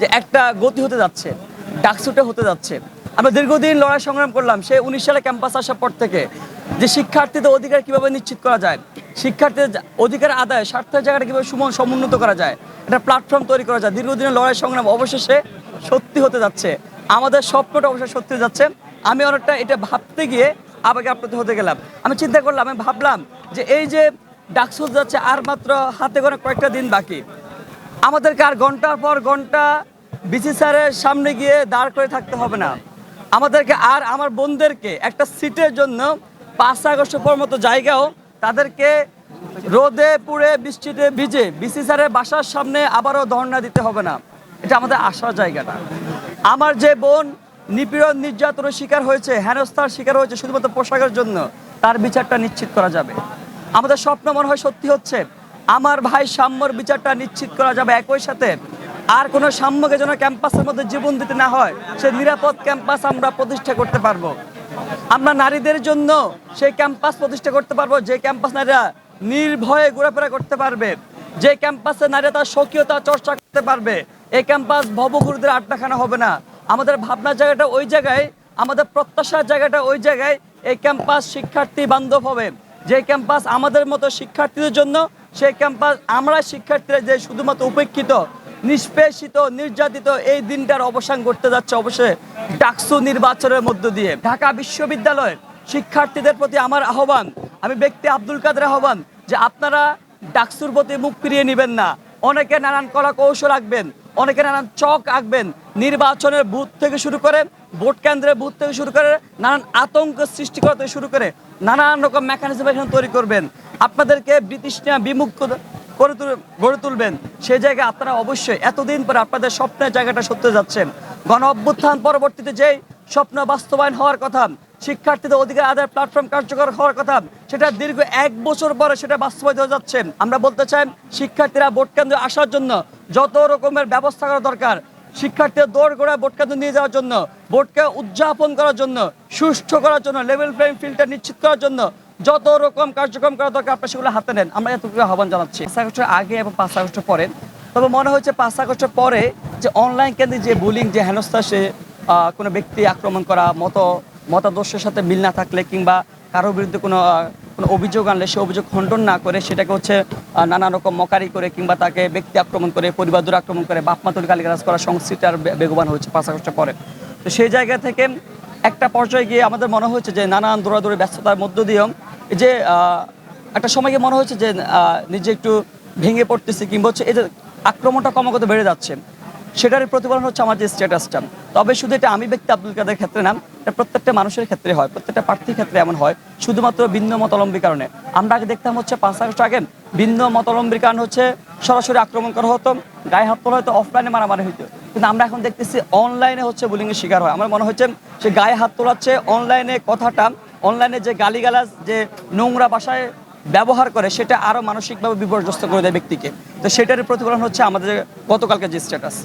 যে একটা গতি হতে যাচ্ছে ডাকসুটে হতে যাচ্ছে। আমরা দীর্ঘদিন লড়াই সংগ্রাম করলাম সে উনিশ সালে ক্যাম্পাস আসার পর থেকে যে শিক্ষার্থীদের অধিকার কীভাবে নিশ্চিত করা যায়, শিক্ষার্থীদের অধিকার আদায় স্বার্থের জায়গাটা কীভাবে সুমন সমুন্নত করা যায়, একটা প্ল্যাটফর্ম তৈরি করা যায়। দীর্ঘদিনের লড়াই সংগ্রাম অবশেষে সত্যি হতে যাচ্ছে। আমাদের স্বপ্নটা অবশ্যই সত্যি হতে যাচ্ছে। আমি অনেকটা এটা ভাবতে গিয়ে আবেগে আপ্লুত হতে গেলাম। আমি চিন্তা করলাম, আমি ভাবলাম যে এই যে ডাকসু যাচ্ছে আর মাত্র হাতে করে কয়েকটা দিন বাকি। আমাদেরকে আর ঘণ্টার পর ঘণ্টা বিসি স্যারের সামনে গিয়ে দাঁড় করে থাকতে হবে না। আমাদেরকে আর আমার বোনদেরকে একটা সিটের জন্য পাঁচ আগস্ট পর মতো জায়গাও তাদেরকে রোদে পুড়ে বৃষ্টিতে ভিজে বিসি স্যারের বাসার সামনে আবারও ধর্ণা দিতে হবে না। এটা আমাদের আসার জায়গাটা। আমার যে বোন নিপীড়ন নির্যাতনের শিকার হয়েছে, হেনস্থার শিকার হয়েছে শুধুমাত্র পোশাকের জন্য, তার বিচারটা নিশ্চিত করা যাবে। আমাদের স্বপ্ন মনে হয় সত্যি হচ্ছে আমার ভাই সাম্যর বিচারটা নিশ্চিত করা যাবে একই সাথে। আর কোনো সাম্যকে যেন ক্যাম্পাসের মধ্যে জীবন দিতে না হয়, সে নিরাপদ ক্যাম্পাস আমরা প্রতিষ্ঠা করতে পারব। আমরা নারীদের জন্য সেই ক্যাম্পাস প্রতিষ্ঠা করতে পারব, যে ক্যাম্পাস নারীরা নির্ভয়ে ঘোরাফেরা করতে পারবে। যে ক্যাম্পাসে নারীরা তার স্বকীয়তা চর্চা করতে পারবে, এই ক্যাম্পাস ভবগুরুদের আড্ডাখানা হবে না। আমাদের ভাবনার জায়গাটা ওই জায়গায়, আমাদের প্রত্যাশার জায়গাটা ওই জায়গায় এই ক্যাম্পাস শিক্ষার্থী বান্ধব হবে। যে ক্যাম্পাস আমাদের মতো শিক্ষার্থীদের জন্য সেই ক্যাম্পাস আমরা শিক্ষার্থীরা যে শুধুমাত্র উপেক্ষিত, নিষ্পেষিত, নির্যাতিত এই দিনটার অবসান করতে যাচ্ছে অবশ্যই ডাকসু নির্বাচনের মধ্য দিয়ে। ঢাকা বিশ্ববিদ্যালয়ের শিক্ষার্থীদের প্রতি আমার আহ্বান, আমি ব্যক্তি আব্দুল কাদের আহ্বান যে আপনারা ডাকসুর প্রতি মুখ ফিরিয়ে নেবেন না। অনেকে নানান কলা কৌশল আঁকবেন, অনেকে নানান চক আঁকবেন। নির্বাচনের বুথ থেকে শুরু করে ভোট কেন্দ্রের বুথ থেকে শুরু করে নানান আতঙ্ক সৃষ্টি করা থেকে শুরু করে নানান রকম মেকানিজম এখানে তৈরি করবেন। আপনাদেরকে ব্রিটিশ বিমুখ করে গড়ে তুলবেন। সেই জায়গায় আপনারা অবশ্যই এতদিন পরে আপনাদের স্বপ্নের জায়গাটা সত্যি যাচ্ছেন। গণ অভ্যুত্থান পরবর্তীতে যেই স্বপ্ন বাস্তবায়ন হওয়ার কথা, শিক্ষার্থীদের অধিকার আদায় প্ল্যাটফর্ম কার্যকর হওয়ার কথা, সেটা দীর্ঘ এক বছর পরে সেটা বাস্তবায়িত হয়ে যাচ্ছে। আমরা বলতে চাই, শিক্ষার্থীরা ভোট কেন্দ্রে আসার জন্য যত রকমের ব্যবস্থা করা দরকার, শিক্ষার্থীদের দৌড় গোড়া ভোট কেন্দ্রে নিয়ে যাওয়ার জন্য, ভোটকে উদযাপন করার জন্য, সুষ্ঠু করার জন্য লেভেল প্লেইং ফিল্ডটা নিশ্চিত করার জন্য যত রকম কার্যক্রম করা দরকার আপনারা সেগুলো হাতে নেন। আমরা এতটুকু আহ্বান জানাচ্ছি। পাঁচ আগস্টের আগে এবং পাঁচ আগস্টের পরে। তবে মনে হচ্ছে পাঁচ আগস্টের পরে যে অনলাইন কেন্দ্রে যে বুলিং যে হেনস্থা, সে কোনো ব্যক্তি আক্রমণ করা, মত, মতাদর্শের সাথে মিল না থাকলে কিংবা কারোর বিরুদ্ধে কোনো কোনো অভিযোগ আনলে সে অভিযোগ খণ্ডন না করে, সেটাকে হচ্ছে নানা রকম মকারি করে কিংবা তাকে ব্যক্তি আক্রমণ করে, পরিবার দূর আক্রমণ করে বাপমা তুলি গালিগালাজ করা সংস্কৃতি আর বেগবান হয়েছে পাঁচ আগস্টের পরে। তো সেই জায়গা থেকে একটা পর্যায়ে গিয়ে আমাদের মনে হচ্ছে যে নানান দৌড়াদৌড়ি ব্যস্ততার মধ্য দিয়েও যে একটা সময় গিয়ে মনে হচ্ছে যে নিজে একটু ভেঙে পড়তেছি কিংবা হচ্ছে এই যে আক্রমণটা ক্রমাগত বেড়ে যাচ্ছে, সেটার প্রতিফলন হচ্ছে আমার যে স্ট্যাটাসটা তবে শুধু এটা আমি ব্যক্তি আব্দুল কাদের ক্ষেত্রে না, এটা প্রত্যেকটা মানুষের ক্ষেত্রে হয়, প্রত্যেকটা প্রার্থীর ক্ষেত্রে এমন হয়, শুধুমাত্র ভিন্ন মতালম্বীর কারণে। আমরা আগে দেখতাম হচ্ছে পাঁচ আগস্ট আগে ভিন্ন মতালম্বীর কারণ হচ্ছে সরাসরি আক্রমণ করা হতো, গায়ে হাত তোলা হয়তো অফলাইনে মারামারি হইতো। কিন্তু আমরা এখন দেখতেছি অনলাইনে হচ্ছে বুলিংয়ের শিকার হয়। আমার মনে হচ্ছে সে গায়ে হাত তোলাচ্ছে অনলাইনে কথাটা অনলাইনে যে গালিগালাজ, যে নোংরা বাসায় ব্যবহার করে, সেটা আরও মানসিকভাবে বিপর্যস্ত করে দেয় ব্যক্তিকে। তো সেটার প্রতিফলন হচ্ছে আমাদের গতকালকে যে স্ট্যাটাস